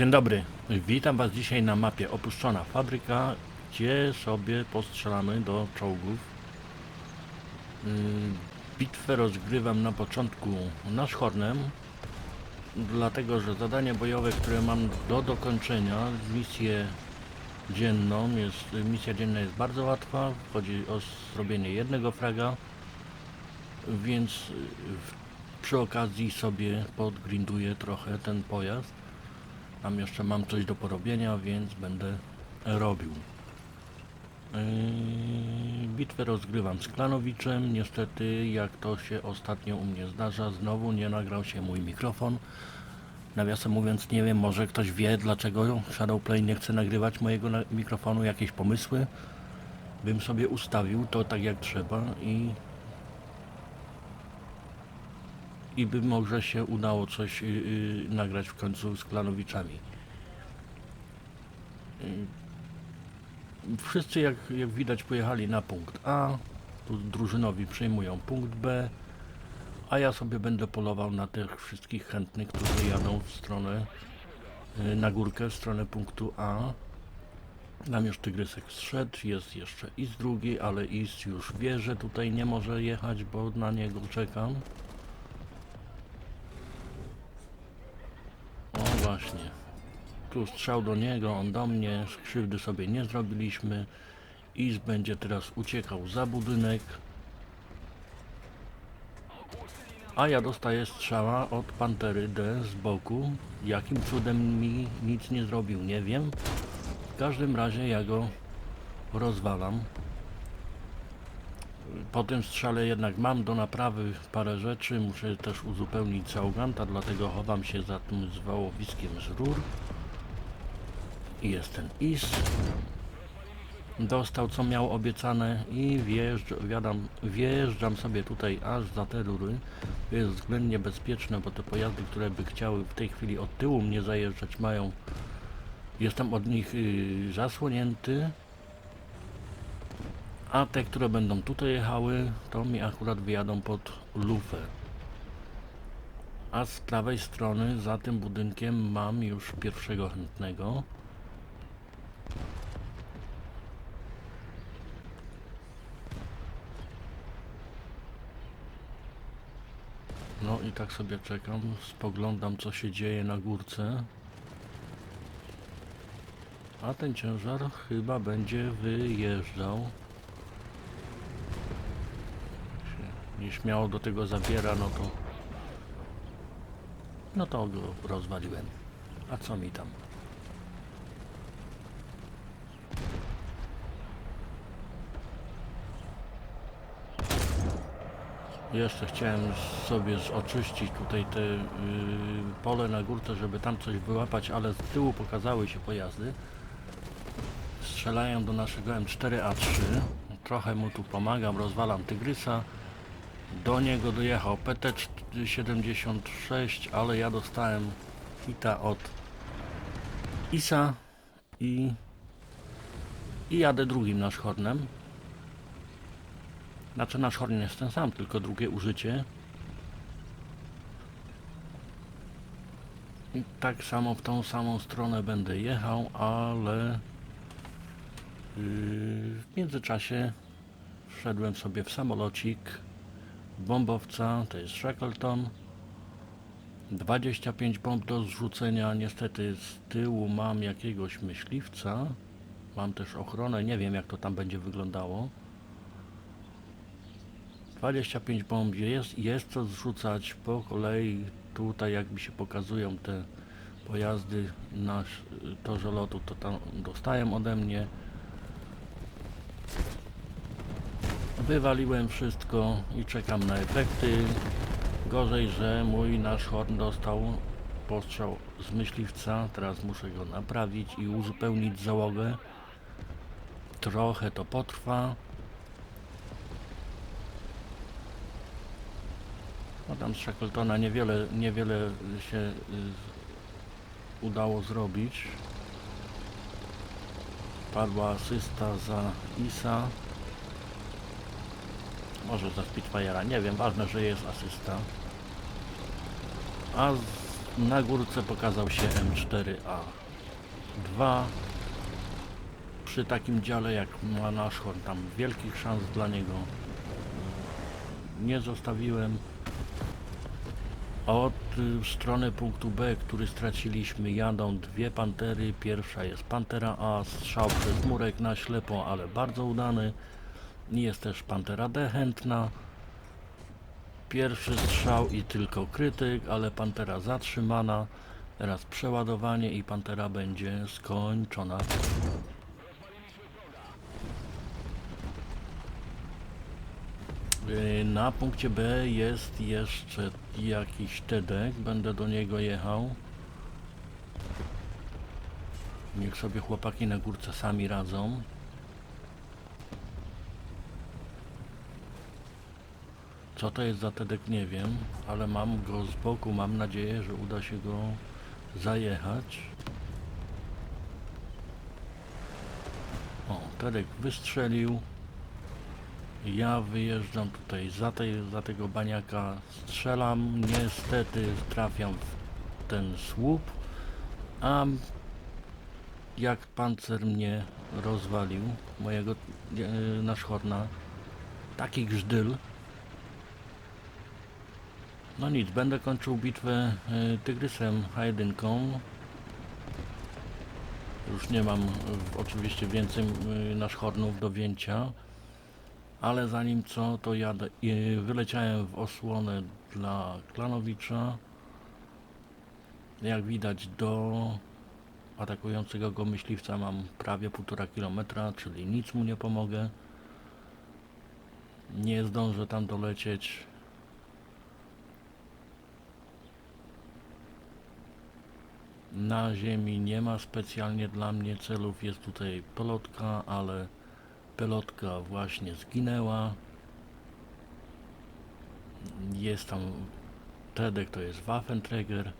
Dzień dobry, witam Was dzisiaj na mapie Opuszczona Fabryka, gdzie sobie postrzelamy do czołgów. Yy, Bitwę rozgrywam na początku nasz Hornem, dlatego że zadanie bojowe, które mam do dokończenia, misję dzienną, jest, misja dzienna jest bardzo łatwa, chodzi o zrobienie jednego fraga, więc przy okazji sobie podgrinduję trochę ten pojazd. Tam jeszcze mam coś do porobienia, więc będę robił. Yy, bitwę rozgrywam z Klanowiczem. Niestety, jak to się ostatnio u mnie zdarza, znowu nie nagrał się mój mikrofon. Nawiasem mówiąc, nie wiem, może ktoś wie, dlaczego Shadowplay nie chce nagrywać mojego na- mikrofonu, jakieś pomysły. Bym sobie ustawił to tak jak trzeba i i by może się udało coś y, y, nagrać w końcu z Klanowiczami. Y, wszyscy jak, jak widać pojechali na punkt A, tu drużynowi przejmują punkt B, a ja sobie będę polował na tych wszystkich chętnych, którzy jadą w stronę, na górkę, w stronę punktu A. Nam już tygrysek zszedł, jest jeszcze Is drugi, ale Is już wie, że tutaj nie może jechać, bo na niego czekam. Tu strzał do niego, on do mnie. Krzywdy sobie nie zrobiliśmy. Is będzie teraz uciekał za budynek. A ja dostaję strzała od Pantery D z boku. Jakim cudem mi nic nie zrobił, nie wiem. W każdym razie ja go rozwalam. Po tym strzale jednak mam do naprawy parę rzeczy, muszę też uzupełnić załoganta, dlatego chowam się za tym zwałowiskiem z rur. I jest ten is. Dostał co miał obiecane i wjeżdż, wiadam, wjeżdżam sobie tutaj aż za te rury. To jest względnie bezpieczne, bo te pojazdy, które by chciały w tej chwili od tyłu mnie zajeżdżać mają... Jestem od nich yy, zasłonięty. A te, które będą tutaj jechały, to mi akurat wyjadą pod lufę. A z prawej strony, za tym budynkiem, mam już pierwszego chętnego. No i tak sobie czekam, spoglądam co się dzieje na górce. A ten ciężar chyba będzie wyjeżdżał. Się nieśmiało do tego zabiera, no to no to go rozwaliłem. A co mi tam? Jeszcze chciałem sobie oczyścić tutaj te yy, pole na górce, żeby tam coś wyłapać, ale z tyłu pokazały się pojazdy. Strzelają do naszego M4A3. Trochę mu tu pomagam, rozwalam tygrysa. Do niego dojechał PT-76, ale ja dostałem hita od Isa i, i jadę drugim nasz hornem. Znaczy nasz horn jest ten sam, tylko drugie użycie. I tak samo w tą samą stronę będę jechał, ale yy, w międzyczasie wszedłem sobie w samolocik bombowca, to jest Shackleton. 25 bomb do zrzucenia. Niestety z tyłu mam jakiegoś myśliwca. Mam też ochronę, nie wiem jak to tam będzie wyglądało. 25 bomb jest, jest co zrzucać po kolei. Tutaj jak mi się pokazują te pojazdy na torze lotu, to tam dostają ode mnie. Wywaliłem wszystko i czekam na efekty. Gorzej, że mój nasz horn dostał postrzał z myśliwca. Teraz muszę go naprawić i uzupełnić załogę. Trochę to potrwa. No tam z Shackletona niewiele, niewiele się y, udało zrobić. Padła asysta za Isa. Może za Spitfire'a, nie wiem, ważne, że jest asysta. A z Na górce pokazał się M4A2. Przy takim dziale jak ma nasz Horn, tam wielkich szans dla niego nie zostawiłem. Od y, strony punktu B, który straciliśmy, jadą dwie pantery. Pierwsza jest Pantera A, strzał przez murek na ślepo, ale bardzo udany. Jest też Pantera D chętna. Pierwszy strzał i tylko krytyk, ale Pantera zatrzymana. Teraz przeładowanie i Pantera będzie skończona. Y, Na punkcie B jest jeszcze jakiś Tedek, będę do niego jechał. Niech sobie chłopaki na górce sami radzą. Co to jest za Tedek nie wiem, ale mam go z boku, mam nadzieję, że uda się go zajechać. O, Tedek wystrzelił. Ja wyjeżdżam tutaj za, tej, za tego baniaka, strzelam, niestety trafiam w ten słup, a jak pancer mnie rozwalił, mojego e, nasz Horna, taki grzdyl. No nic, będę kończył bitwę e, Tygrysem H1. Już nie mam e, oczywiście więcej e, nasz Hornów do wzięcia. Ale zanim co, to jadę, i wyleciałem w osłonę dla Klanowicza. Jak widać do atakującego go myśliwca mam prawie półtora kilometra, czyli nic mu nie pomogę. Nie zdążę tam dolecieć. Na ziemi nie ma specjalnie dla mnie celów, jest tutaj pelotka, ale Pelotka właśnie zginęła. Jest tam Tedek, to jest Waffenträger.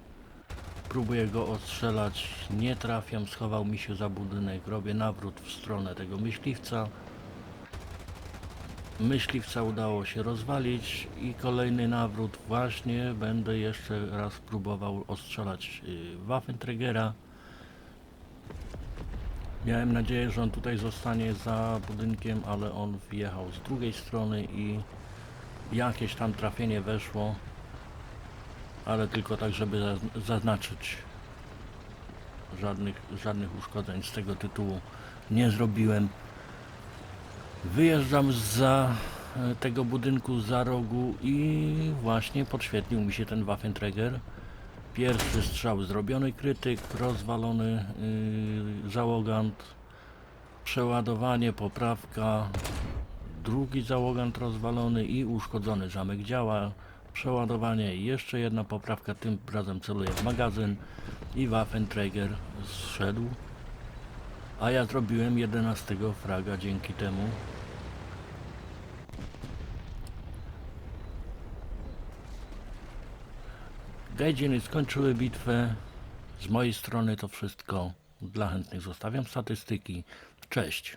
Próbuję go ostrzelać, nie trafiam, schował mi się za budynek, robię nawrót w stronę tego myśliwca. Myśliwca udało się rozwalić i kolejny nawrót właśnie będę jeszcze raz próbował ostrzelać y, Waffenträgera. Miałem nadzieję, że on tutaj zostanie za budynkiem, ale on wjechał z drugiej strony i jakieś tam trafienie weszło, ale tylko tak, żeby zaz- zaznaczyć. Żadnych, żadnych uszkodzeń z tego tytułu nie zrobiłem. Wyjeżdżam za e, tego budynku za rogu i właśnie podświetlił mi się ten Waffenträger. Pierwszy strzał zrobiony, krytyk, rozwalony yy, załogant, przeładowanie, poprawka, drugi załogant rozwalony i uszkodzony zamek działa, przeładowanie, jeszcze jedna poprawka, tym razem celuję w magazyn i Waffenträger zszedł, a ja zrobiłem 11 fraga dzięki temu. Gajdziny skończyły bitwę. Z mojej strony to wszystko. Dla chętnych zostawiam statystyki. Cześć.